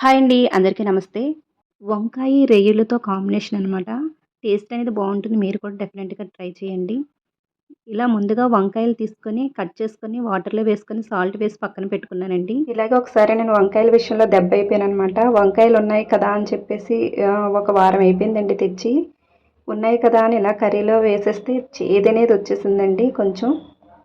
Hi అండి అందరికీ నమస్తే. వంకాయ రొయ్యలతో కాంబినేషన్ అనమాట టేస్ట్ అనేది బాగుంటుంది మీరు కూడా డెఫినెట్గా ట్రై చేయండి. ఇలా ముందుగా వంకాయలు తీసుకొని కట్ చేసుకొని వాటర్లో వేసుకొని సాల్ట్ వేసి పక్కన పెట్టుకున్నానండి. ఇలాగే ఒకసారి నేను వంకాయల విషయంలో దెబ్బ అయిపోయాను అనమాట వంకాయలు ఉన్నాయి కదా అని చెప్పేసి ఒక వారం అయిపోయిందండి తెచ్చి. ఉన్నాయి కదా అని ఇలా కర్రీలో వేసేస్తే చేదు అనేది వచ్చేసిందండి. కొంచెం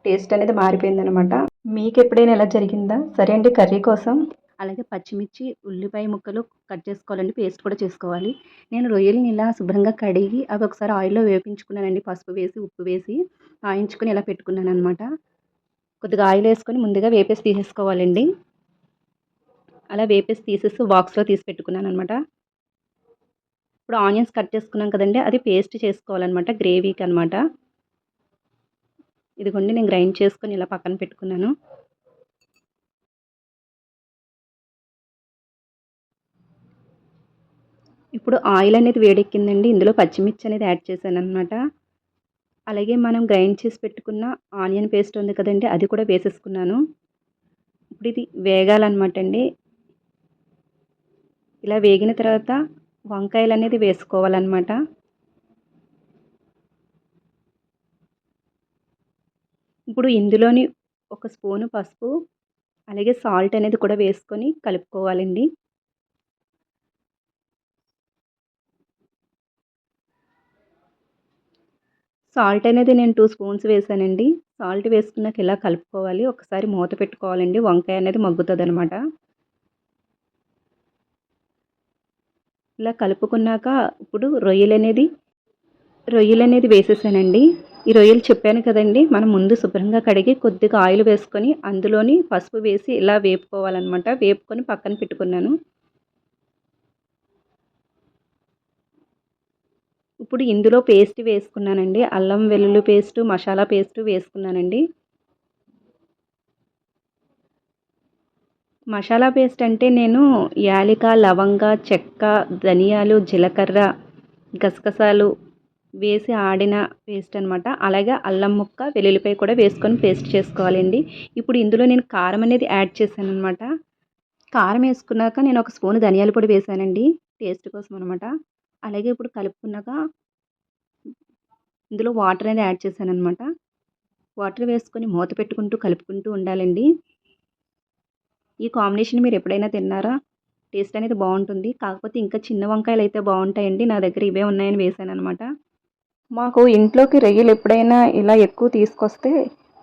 టేస్ట్ అనేది మారిపోయిందనమాట మీకు ఎప్పుడైనా ఇలా జరిగిందా? సరే అండి కర్రీ కోసం. అలాగే పచ్చిమిర్చి ఉల్లిపాయ ముక్కలు కట్ చేసుకోవాలండి పేస్ట్ కూడా చేసుకోవాలి. నేను రొయ్యలని ఇలా శుభ్రంగా కడిగి అవి ఒకసారి ఆయిల్లో వేపించుకున్నానండి. పసుపు వేసి ఉప్పు వేసి ఆయించుకొని ఇలా పెట్టుకున్నాను అనమాట కొద్దిగా ఆయిల్ వేసుకొని ముందుగా వేపేసి తీసేసుకోవాలండి. అలా వేపేసి తీసేసి బాక్స్లో తీసి పెట్టుకున్నాను అనమాట ఇప్పుడు ఆనియన్స్ కట్ చేసుకున్నాం కదండి అది పేస్ట్ చేసుకోవాలన్నమాట గ్రేవీకి అనమాట ఇదిగోండి నేను గ్రైండ్ చేసుకొని ఇలా పక్కన పెట్టుకున్నాను. ఇప్పుడు ఆయిల్ అనేది వేడెక్కిందండి. ఇందులో పచ్చిమిర్చి అనేది యాడ్ చేశాను అనమాట అలాగే మనం గ్రైండ్ చేసి పెట్టుకున్న ఆనియన్ పేస్ట్ ఉంది కదండి అది కూడా వేసేసుకున్నాను. ఇప్పుడు ఇది వేగాలన్నమాట అండి. ఇలా వేగిన తర్వాత వంకాయలు అనేది వేసుకోవాలన్నమాట. ఇప్పుడు ఇందులోని ఒక స్పూను పసుపు అలాగే సాల్ట్ అనేది కూడా వేసుకొని కలుపుకోవాలండి. సాల్ట్ అనేది నేను టూ స్పూన్స్ వేసానండి. సాల్ట్ వేసుకున్నాక ఇలా కలుపుకోవాలి? ఒకసారి మూత పెట్టుకోవాలండి. వంకాయ అనేది మగ్గుతుంది అనమాట ఇలా కలుపుకున్నాక ఇప్పుడు రొయ్యలు అనేది రొయ్యలు అనేది వేసేసానండి. ఈ రొయ్యలు చెప్పాను కదండి మనం ముందు శుభ్రంగా కడిగి కొద్దిగా ఆయిల్ వేసుకొని అందులోని పసుపు వేసి ఇలా వేపుకోవాలన్నమాట. వేపుకొని పక్కన పెట్టుకున్నాను. ఇప్పుడు ఇందులో పేస్ట్ వేసుకున్నానండి. అల్లం వెల్లుల్లి పేస్ట్ మసాలా పేస్ట్ వేసుకున్నానండి. మసాలా పేస్ట్ అంటే నేను యాలిక లవంగ చెక్క ధనియాలు జీలకర్ర గసగసాలు వేసి ఆడిన పేస్ట్ అనమాట అలాగే అల్లం ముక్క వెల్లుల్లిపాయ కూడా వేసుకొని పేస్ట్ చేసుకోవాలండి. ఇప్పుడు ఇందులో నేను కారం అనేది యాడ్ చేశాను అనమాట కారం వేసుకున్నాక నేను ఒక స్పూన్ ధనియాల పొడి వేసానండి. టేస్ట్ కోసం అనమాట అలాగే ఇప్పుడు కలుపుకున్నాక ఇందులో వాటర్ అనేది యాడ్ చేశాను అనమాట వాటర్ వేసుకొని మూత పెట్టుకుంటూ కలుపుకుంటూ ఉండాలండి. ఈ కాంబినేషన్ మీరు ఎప్పుడైనా తిన్నారా? టేస్ట్ అనేది బాగుంటుంది. కాకపోతే ఇంకా చిన్న వంకాయలు అయితే బాగుంటాయండి. నా దగ్గర ఇవే ఉన్నాయని వేసాను అనమాట మాకు ఇంట్లోకి రొయ్యలు ఎప్పుడైనా ఇలా ఎక్కువ తీసుకొస్తే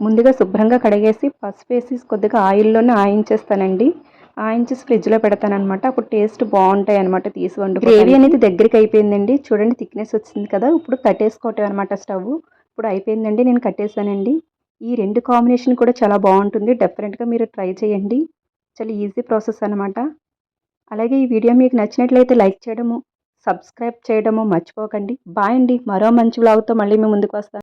ముందుగా శుభ్రంగా కడిగేసి పసుపు వేసి కొద్దిగా ఆయిల్లోనే ఆయించేస్తానండి. ఆయించేసి ఫ్రిడ్జ్లో పెడతానమాట అప్పుడు టేస్ట్ బాగుంటాయి అనమాట తీసి వండు గ్రేవీ అనేది దగ్గరికి అయిపోయిందండి. చూడండి థిక్నెస్ వచ్చింది కదా. ఇప్పుడు కట్టేసుకోవటం అనమాట స్టవ్. ఇప్పుడు అయిపోయిందండి. నేను కట్టేసానండి. ఈ రెండు కాంబినేషన్ కూడా చాలా బాగుంటుంది. డెఫినెట్గా మీరు ట్రై చేయండి. చాలా ఈజీ ప్రాసెస్ అనమాట అలాగే ఈ వీడియో మీకు నచ్చినట్లయితే లైక్ చేయడము సబ్స్క్రైబ్ చేయడము మర్చిపోకండి. బాయ్ అండి. మరో మంచి వ్లాగ్తో మళ్ళీ మేము ముందుకు వస్తాను